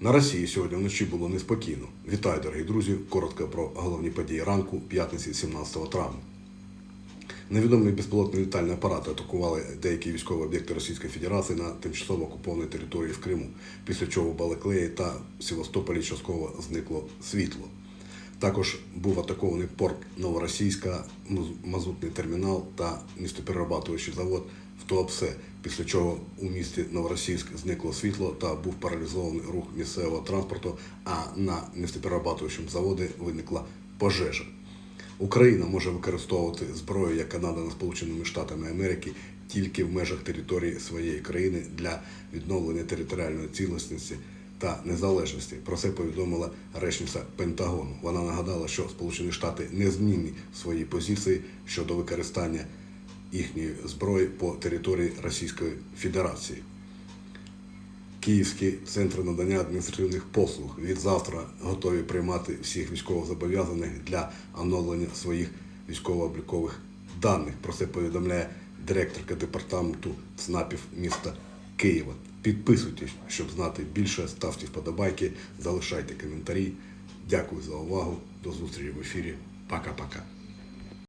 На Росії сьогодні вночі було неспокійно. Вітаю, дорогі друзі. Коротко про головні події ранку, п'ятниці 17 травня. Невідомі безпілотні літальні апарати атакували деякі військові об'єкти Російської Федерації на тимчасово окупованій території в Криму, після чого в Балаклеї та Севастополі частково зникло світло. Також був атакований порт Новоросійська, мазутний термінал та містоперерабатуючий завод в Туапсе, після чого у місті Новоросійськ зникло світло та був паралізований рух місцевого транспорту, а на містоперерабатуючому заводі виникла пожежа. Україна може використовувати зброю, яка надана Сполученими Штатами Америки, тільки в межах території своєї країни для відновлення територіальної цілісності та незалежності. Про це повідомила речниця Пентагону. Вона нагадала, що Сполучені Штати не змінні свої позиції щодо використання їхньої зброї по території Російської Федерації. Київські центри надання адміністративних послуг від завтра готові приймати всіх військовозобов'язаних для оновлення своїх військово-облікових даних. Про це повідомляє директорка департаменту ЦНАПів міста Києва. Підписуйтесь, щоб знати більше, ставте вподобайки, залишайте коментарі. Дякую за увагу. До зустрічі в ефірі. Пока-пока.